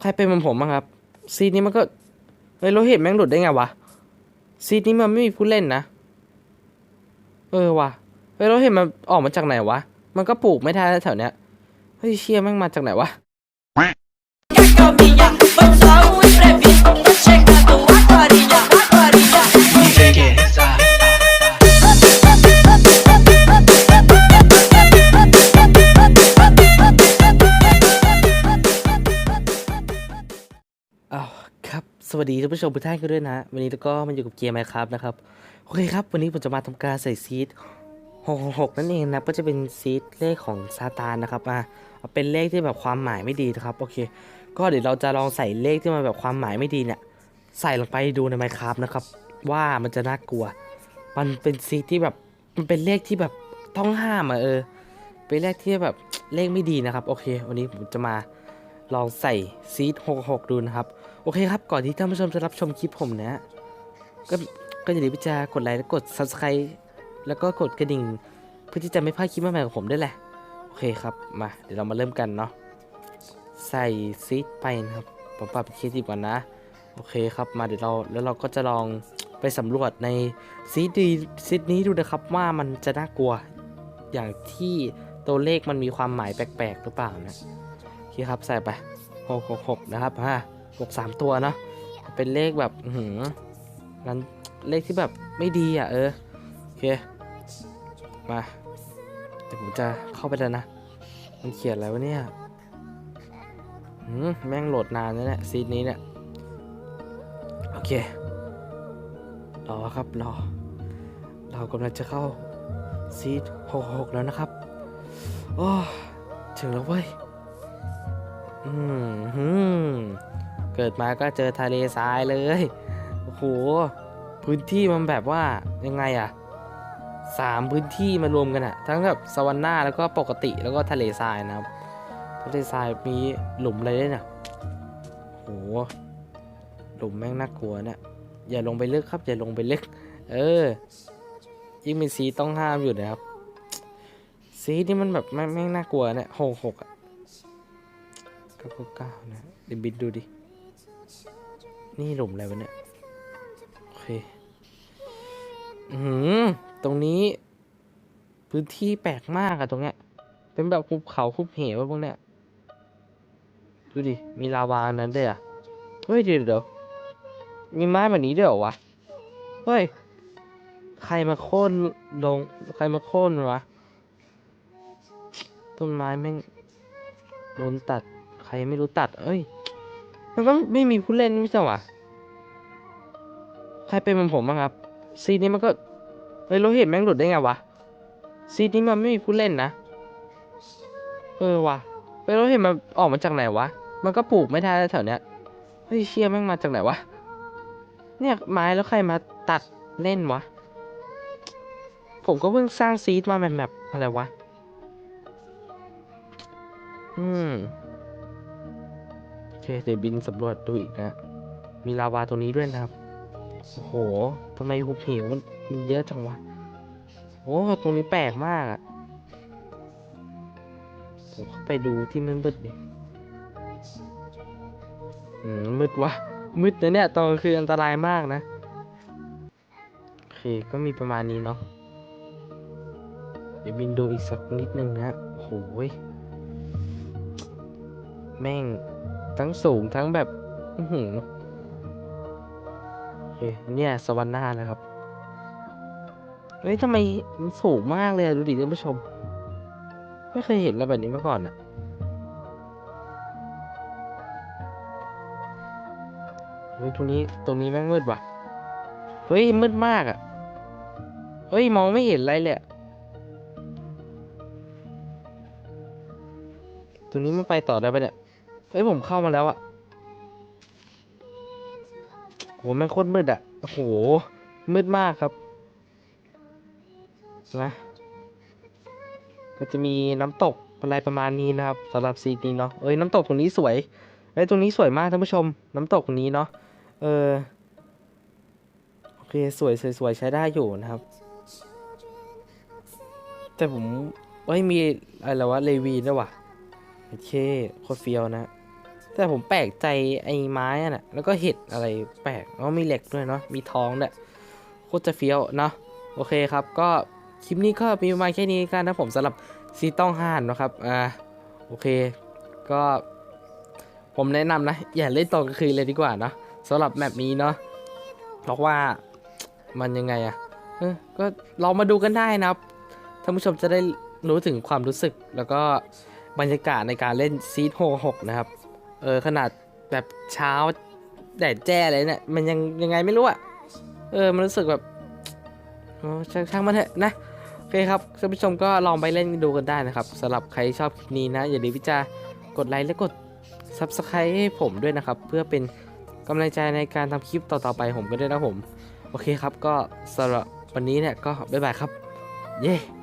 ใครเป็นเหมือนผมบ้างครับ ซีดนี้มันก็เฮ้ยเราเห็นแม่งหลุดได้ไงวะ ซีดนี้มันไม่มีผู้เล่นนะ เออว่ะเฮ้ยเราเห็นมันออกมาจากไหนวะ มันก็ปลูกไม่ได้แถวเนี้ย เฮ้ยเชี่ยแม่งมาจากไหนวะ caminha, วัสดีท่านผู้ชมทุกท่านกันด้วยนะ วันนี้แล้วก็มันอยู่กับเกมไมครับนะครับ โอเคครับ วันนี้ผมจะมาทำการใส่ซีด666 นั่นเองนะ ก็จะเป็นซีดเลขของซาตานนะครับอะเอาเป็นเลขที่แบบความหมายไม่ดีนะครับ โอเค ก็เดี๋ยวเราจะลองใส่เลขที่มันแบบความหมายไม่ดีเนี่ย ใส่ลงไปดูในไมครับนะครับ ว่ามันจะน่ากลัว มันเป็นซีดที่แบบ มันเป็นเลขที่แบบต้องห้ามอะเออ เป็นเลขที่แบบเลขไม่ดีนะครับ โอเค วันนี้ผมจะมา ลองใส่ซีด66 ดูนะครับ โอเคครับ ก่อนที่ท่านผู้ชมจะรับชมคลิปผมนะก็ก็อย่าลืมที่จะกดไลค์และกด subscribe แล้วก็กดกระดิ่ง เพื่อที่จะไม่พลาดคลิปใหม่ๆของผมด้วยแหละ โอเคครับ มาเดี๋ยวเรามาเริ่มกันเนาะใส่ซีดไปนะครับ ผมปรับเป็นเคทีก่อนนะ โอเคครับมาเดี๋ยวเราแล้วเราก็จะลองไปสำรวจในซีดดีซีดนี้ดูนะครับว่ามันจะน่ากลัวอย่างที่ตัวเลขมันมีความหมายแปลกๆหรือเปล่านะ โอเคครับใส่ไปหกหกหกนะครับฮะหกสามตัวเนาะเป็นเลขแบบหือนั้นเลขที่แบบไม่ดีอะเออโอเคมาเดี๋ยวผมจะเข้าไปแล้วนะ มันเขียนอะไรวะเนี่ยหืมแม่งโหลดนานนะเนี่ยซีดนี้เนี่ยโอเครอครับรอเรากำลังจะเข้าซีดหกหกแล้วนะครับโอ้ถึงแล้วเว้ย เกิดมาก็เจอทะเลทรายเลย โอ้โห พื้นที่มันแบบว่ายังไงอะสามพื้นที่มารวมกันอะทั้งแบบสวรรค์หน้าแล้วก็ปกติแล้วก็ทะเลทรายนะครับ ทะเลทรายมีหลุมอะไรด้วยเนี่ยโหหลุมแม่งน่ากลัวเนี่ยอย่าลงไปลึกครับ อย่าลงไปลึก เออ ยิ่งเป็นสีต้องห้ามอยู่นะครับสีที่มันแบบแม่งแม่งน่ากลัวเนี่ยหกหกอะ เก้าเก้าเก้านะเดี๋ยวบิดดูดิ นี่หลุมอะไรวะเนี่ย โอเค อือหือตรงนี้ พื้นที่แปลกมากอะตรงเนี้ย เป็นแบบภูเขาภูเหวพวกเนี้ย ดูดิ มีลาวาอันนั้นด้วยอะเฮ้ยเดี๋ยวเดี๋ยวมีไม้แบบนี้ด้วยเหรอวะ เฮ้ย ใครมาโค่นลง ใครมาโค่นวะ ต้นไม้แม่งโดนตัด ใครไม่รู้ตัด เอ้ย มันก็ไม่มีผู้เล่นไม่ใช่หรอใครเป็นเหมือนผมบ้างครับ ซีดนี้มันก็เฮ้ยเราเห็นแม่งหลุดได้ไงวะ ซีดนี้มันไม่มีผู้เล่นนะ เออวะเฮ้ยเราเห็นมันออกมาจากไหนวะ มันก็ปลูกไม่ได้แถวเนี้ย เฮ้ยเชี่ยแม่งมาจากไหนวะ เนี่ยไม้แล้วใครมาตัดเล่นวะ ผมก็เพิ่งสร้างซีดมาแบบแบบอะไรวะ อืม เคเดี๋ยวบินสำรวจดูอีกนะ มีลาวาตรงนี้ด้วยนะครับ โอ้โหทำไมหุบเหวมันมันเยอะจังวะโอ้ตรงนี้แปลกมากอะผมเข้าไปดูที่มันมืดดิอืมมืดวะมืดนะเนี่ยตอนคืนอันตรายมากนะโอเคก็มีประมาณนี้เนาะเดี๋ยวบินดูอีกสักนิดนึงนะโอ้โหแม่ง ทั้งสูงทั้งแบบ อือหือเนี่ยสวรรค์หน้าแล้วครับเฮ้ยทำไมมันสูงมากเลยดูดิท่านผู้ชม ไม่เคยเห็นอะไรแบบนี้มาก่อนอะเฮ้ยตรงนี้ตรงนี้แม่งมืดว่ะ เฮ้ยมืดมากอะเฮ้ยมองไม่เห็นอะไรเลยตรงนี้มันไปต่อได้ปะเนี่ย เฮ้ยผมเข้ามาแล้วอะโหแม่งโคตรมืดอะโอ้โห มืดมากครับ นะก็จะมีน้ำตกอะไรประมาณนี้นะครับสำหรับซีนนี้เนาะเอ้ยน้ำตกตรงนี้สวยเอ้ยตรงนี้สวยมากท่านผู้ชม น้ำตกตรงนี้เนาะเออโอเคสวยสวยสวยใช้ได้อยู่นะครับ แต่ผมเอ้ยมีอะไรวะเลวีด้วยว่ะโอเคโคตรเฟียวนะ แต่ผมแปลกใจไอ้ไม้น่ะ แล้วก็เห็ดอะไรแปลกแล้วมีเหล็กด้วยเนาะ มีทองด้วยโคตรจะเฟี้ยวเนาะ โอเคครับ ก็คลิปนี้ก็มีประมาณแค่นี้กันนะผมสำหรับซีต้องห้านนะครับ อ่า โอเค ก็ผมแนะนำนะ อย่าเล่นตอนกลางคืนเลยดีกว่าเนาะสำหรับแมปนี้เนาะ เพราะว่ามันยังไงอะอก็ลองมาดูกันได้นะครับท่านผู้ชมจะได้รู้ถึงความรู้สึกแล้วก็บรรยากาศในการเล่นซีดโฮหกนะครับ เออขนาดแบบเช้าแดดแจ้เลยเนี่ยมันยังยังไงไม่รู้อะเออมันรู้สึกแบบโอ้ช่างมันเถอะนะโอเคครับท่านผู้ชมก็ลองไปเล่นดูกันได้นะครับสำหรับใครชอบคลิปนี้นะ อย่าลืมที่จะกดไลค์และกด Subscribe ให้ผมด้วยนะครับ เพื่อเป็นกำลังใจในการทำคลิปต่อๆไปผมก็ด้วยนะผม โอเคครับก็สำหรับวันนี้เนี่ยก็บ๊ายบายครับ เย้